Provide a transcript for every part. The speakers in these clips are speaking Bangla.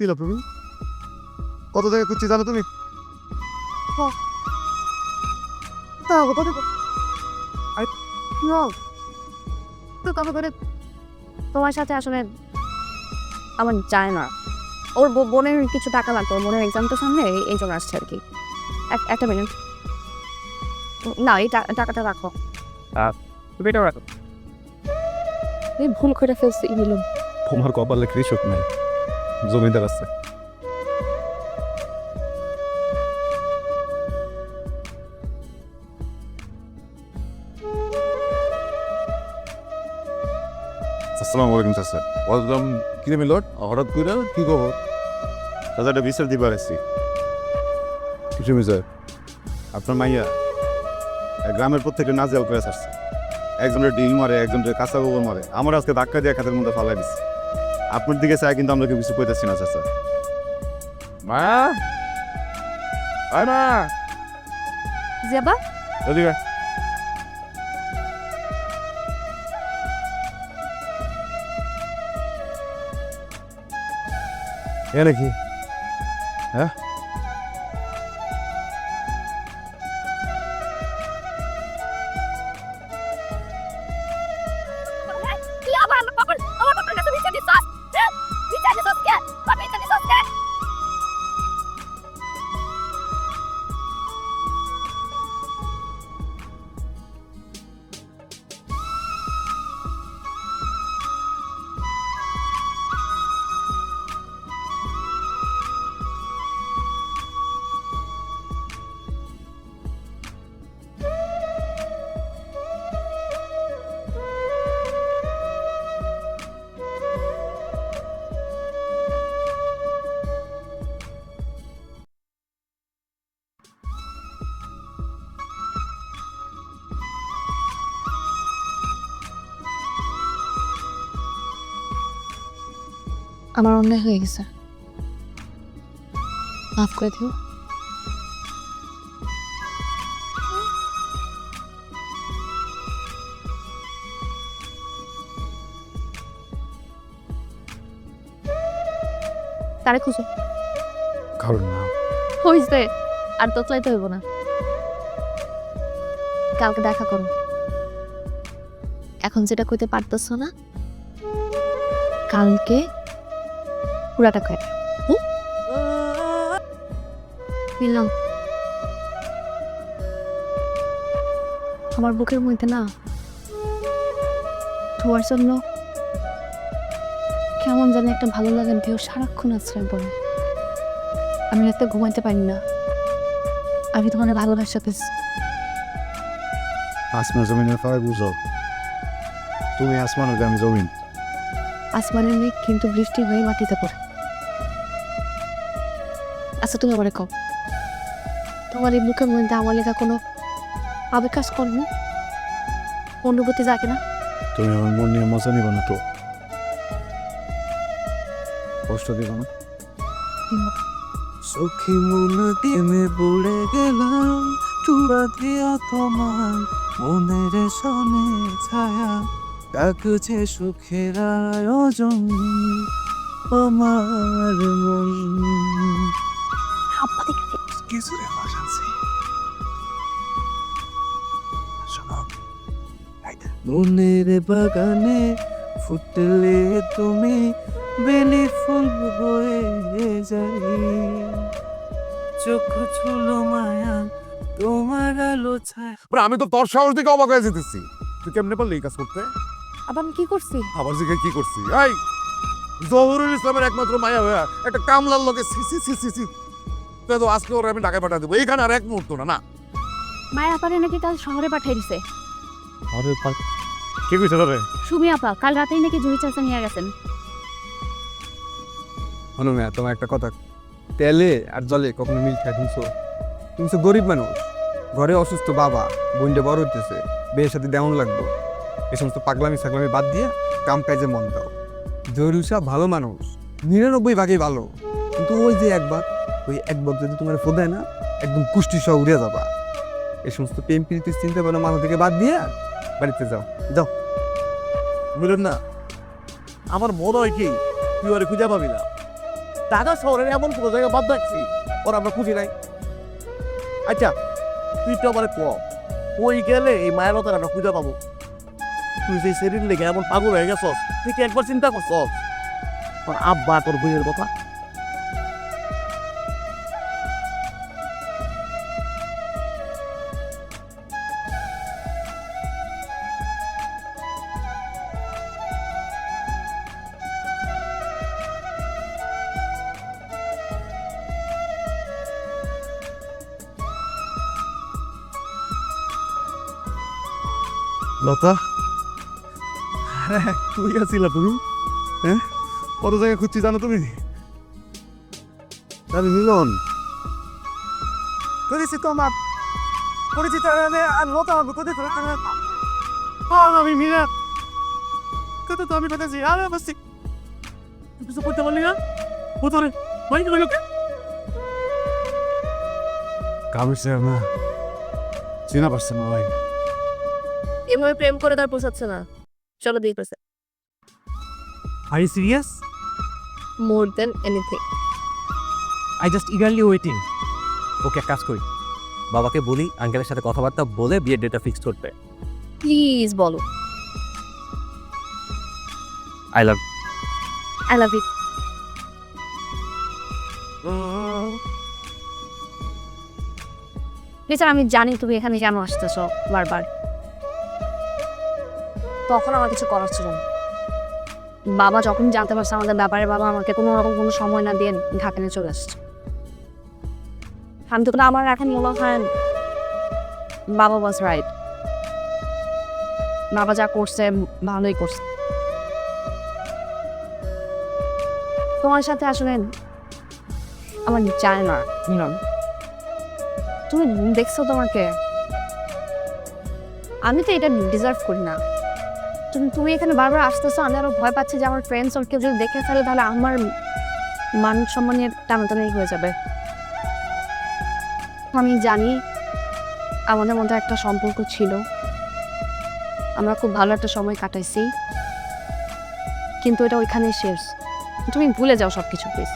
দিল তুমি? কত জায়গায় খুঁজছি জানো তুমি? না তো করে তোমার সাথে আসলে আমার যায় না। ওর বোনের কিছু টাকা লাগতো ওর বোনের এক্সাম তো সামনে এই- জন্য আসছে আর কি। এক- একটা মিনিট না এই টা- টাকাটা রাখো। তুমি এটা রাখো। এই ভুল করে ফেলছি তোমার কপালে কৃষক নাই। জমিদার আছে। আসসালামু আলাইকুম চাচা বললাম মিলট হঠাৎ করে কি খবর? চাচা একটা বিচার দিবার আসছি কিছু বিচার আপনার মাইয়া গ্রামের প্রত্যেকটা নাজেল করে আসছে একজনের ডিল মারে একজনের কাঁচা গোবর মারে। আমার আজকে ধাক্কা দিয়ে খাতের মধ্যে ফালাই দিচ্ছে আপনার দিকে চাই কিন্তু আমরা কিছু কইতেছি না চাচা। মা? মা। জেবা এদিকে এ নাকি? হ্যাঁ? আমার অন্যায় হয়ে গেছে। মাফ করে দিও। তারে খুঁজো। কারণ না। হইছে আর তোতলাইতে হইব না। কালকে দেখা করো। এখন যেটা কইতে পারতেছো না কালকে পুরাটা কয়ে মিললাম আমার বুকের মধ্যে না তোমার জন্য কেমন জানি একটা ভালো লাগে ঢেউ সারাক্ষণ আশ্রয় পড়ে আমি রাতে ঘুমাইতে পারি না। আমি তোমার ভালোবাসা পেয়েছি আসমান জমিনের ফারাক বুঝো। তুমি আসমান আমি জমিন। আসমানের মেঘ কিন্তু বৃষ্টি হয়ে মাটিতে পড়ে। আচ্ছা তুমি আবার কও। তোমার এই বুকের মধ্যে আমার লেখা কোনো আবেগ কাজ করবে অনুভূতি জাগে না? তুমি আমার মন নিয়ে মজা নিব না তো। কষ্ট দিব না? সখী মন প্রেমে পড়ে গেলাম চূড়া দিয়া তোমার মনের সনে ছায়া। ডাকছে সুখের আয়োজন আমার মন। আব্বা দেখে কিছু রে বাজাচ্ছে শোনো। মনের বাগানে ফুটলে তুমি বেলি ফুল বয়ে যাই চোখ ছুলো মায়া তোমার আলো ছায়। আমি তো তোর সাহস দিকে অবাক হয়ে যেতেছি। তুই কেমনে পারলি এই কাজ করতে? আবার আমি কি করছি? আবার দিকে কি করছি? এই জহুরুল ইসলামের একমাত্র মায়া হয়ে একটা কামলার লোকে সি সি সি সি সি তুই তো আজকে ওরা আমি ঢাকায় পাঠা দেবো। এইখানে আর এক মুহূর্ত না না। মায়ের আপারে নাকি কাল শহরে পাঠিয়ে দিছে। আরে কে কইছে তোরে? সুমি আপা কাল রাতেই নাকি জুহি চাচা নিয়ে গেছেন। হলো না তোমার একটা কথা। তেলে আর জলে কখনো মিল খায় শুনছো? তুমি তো গরিব মানুষ। ঘরে অসুস্থ বাবা বোনটা বড় হইতেছে। বিয়ের সাথে দেমন লাগবে। এই সমস্ত পাগলামি সাগলামি বাদ দিয়ে কাম কাজে মন দাও। জরুসা ভালো মানুষ। নিরানব্বই ভাগই ভালো। কিন্তু ওই যে একবার ওই একবার যদি তোমার ফোদায় না, একদম কুষ্টি সহ উড়ে যাবা। এই সমস্ত প্রেম প্রীতির চিন্তা ভাবনা মাথা থেকে বাদ দিয়ে বাড়িতে যাও। যাও। বুঝলেন না? আমার মনে হয় কি, তুই ওরে খুঁজে পাবি না। ঢাকা শহরের এমন কোনো জায়গা বাদ রাখছি, ওর আমরা খুঁজি নাই। আচ্ছা তুই তো আমার ক ওই গেলে এই মায়ের মতন আমরা খুঁজে পাবো। তুই যে শরীর লেগে এমন পাগল হয়ে গেছস, তুই কি একবার চিন্তা করছস? তোর আব্বা তোর বইয়ের কথা? লতা? তুই আছিলা তুমি? হ্যাঁ কত জায়গায় খুঁজছি জানো তুমি? আরে মিলন। করেছি তোমার পরিচিত আর লতা হবে? কোথায় আমি মিনা। কত তো আমি পেতেছি আরে বসছি। কিছু করতে পারলি না? বোতলে মাইক লোকে কামিছে না চিনা পারছে না ভাই। এভাবে প্রেম করে তার পোষাচ্ছে না। চলো দিয়ে পেছে are you serious more than anything I just eagerly waiting okay কাজ করি। বাবাকে বলি আঙ্কেলের সাথে কথাবার্তা বলে বিয়ের ডেটা ফিক্স করতে। প্লিজ বলো। I love I love you আমি জানি তুমি এখানে কেন আসতেছো বারবার। তখন আমার কিছু করার ছিল না। বাবা যখন জানতে পারছে আমাদের ব্যাপারে, বাবা আমাকে কোনো রকম কোনো সময় না দিয়ে ঢাকা নিয়ে চলে আসছে। আমি আমার এখন মনে হয় বাবা ওয়াজ রাইট বাবা যা করছে, ভালোই করছে। তোমার সাথে আসলে আমার চায় না, মিলন। তুমি দেখছ তোমাকে। আমি তো এটা ডিজার্ভ করি না। তুমি এখানে বারবার আসতেছো, আমি আরও ভয় পাচ্ছি যে আমার ফ্রেন্ডস ওর কেউ যদি দেখে ফেলে, তাহলে আমার মান সম্মানের টানাটানি হয়ে যাবে। আমি জানি আমাদের মধ্যে একটা সম্পর্ক ছিল। আমরা খুব ভালো একটা সময় কাটাইছি। কিন্তু এটা ওইখানেই শেষ। তুমি ভুলে যাও সব কিছু প্লিজ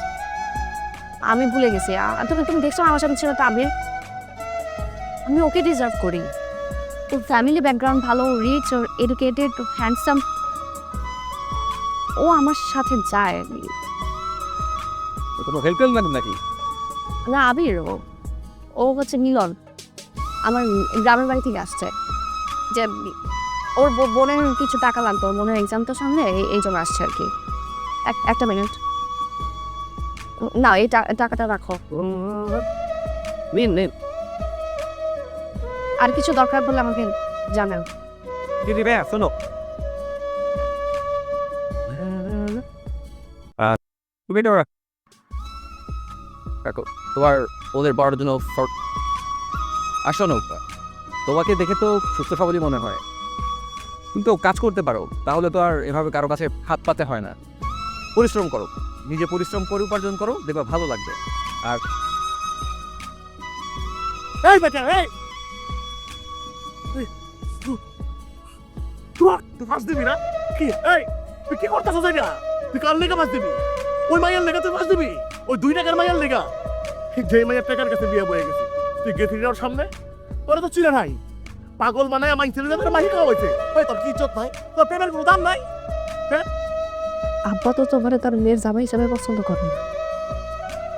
আমি ভুলে গেছি। তুমি তুমি দেখছ আমার সাথে ছিল তাবির আমি ওকে ডিজার্ভ করি। ওর ফ্যামিলি ব্যাকগ্রাউন্ড ভালো রিচ ওর এডুকেটেড হ্যান্ডসাম ও আমার সাথে যায়। কোনো হেল্প করলেন নাকি? না আবির ও। ও হচ্ছে মিলন। আমার গ্রামের বাড়ি থেকে আসছে। যে ওর বোনের কিছু টাকা লাগতো ওর বোনের এক্সাম তো সামনে এই- জন্য আসছে আর কি। এক- একটা মিনিট না এই টাকাটা রাখো। নিন নিন। আর কিছু দরকার বলে আমাকে জানাও। দিদি ভাইয়া শোনো। তুমি রাখ- তোমার ওদের বড় জন্য ফর- আর শোনো তোমাকে দেখে তো সুস্থ সবলই মনে হয়। কিন্তু কাজ করতে পারো তাহলে তো আর এভাবে কারও কাছে হাত পাতে হয় না। পরিশ্রম করো নিজে পরিশ্রম করে উপার্জন করো দেখবা ভালো লাগবে। আর এই বেটা এই, তুই- ফাঁস দিবি না? কি? এই, তুই কি করতেছ না তুই কার লেগা ফাঁস দিবি? ওই মাইয়ার লেগা তুই ফাঁস দিবি? ওই দুই টাকার মাইয়ার লেগা? যে মাইয়ার টাকার কাছে বিয়ে বয়ে গেছে। তুই গেছিলি ওর সামনে? ওরা তো চিনে নাই। পাগল মানে মাই ছেলে যাদের মাহি খাওয়া হয়েছে। ওই তোর কি ইজ্জত নাই তোর প্রেমের কোনো দাম নাই? আব্বা তো তোমার তার মেয়ের জামাই হিসাবে পছন্দ করে না।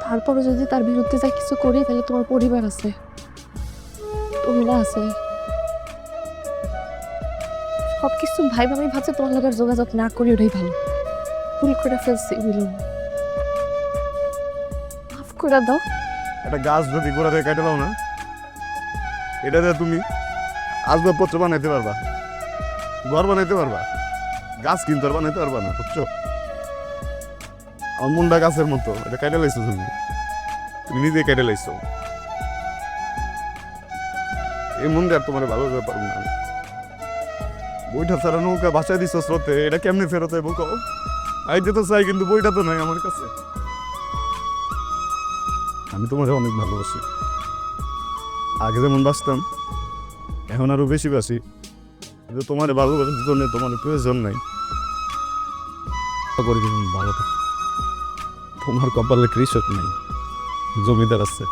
তারপরে যদি তার বিরুদ্ধে যা কিছু করি, তাহলে তোমার পরিবার আছে। তুমি না আছে। সব কিছু ভাই ভাবি ভাবছে তোমার লোকের যোগাযোগ না করি, ওটাই ভালো। ভুল করে ফেলছি মিলন মাফ করে দাও। একটা গাছ যদি গোড়া থেকে কেটে দাও না, এটা দিয়ে তুমি আসবাবপত্র বানাইতে পারবা। ঘর বানাইতে পারবা, গাছ কিনতে আর বানাইতে পারবা না, বুঝছ? আমার মুন্ডা গাছের মতো, এটা কেটে লাইছো তুমি। তুমি নিজে কেটে লাইছো। এই মুন্ডা তোমার ভালো পারব না। বইটা ছাড়া নৌকা বাসায় দিছো স্রোতে, এটা কেমনে ফেরত হয় বুকো আইতে তো চাই, কিন্তু বইটা তো নাই আমার কাছে। আমি তোমার অনেক ভালোবাসি। আগে যেমন বাঁচতাম, এখন আরও বেশি বাসি কিন্তু তোমার ভালোবাসার জন্য তোমার প্রয়োজন নাই। ভালো তোমার কপালে কৃষক নেই, জমিদার আছে।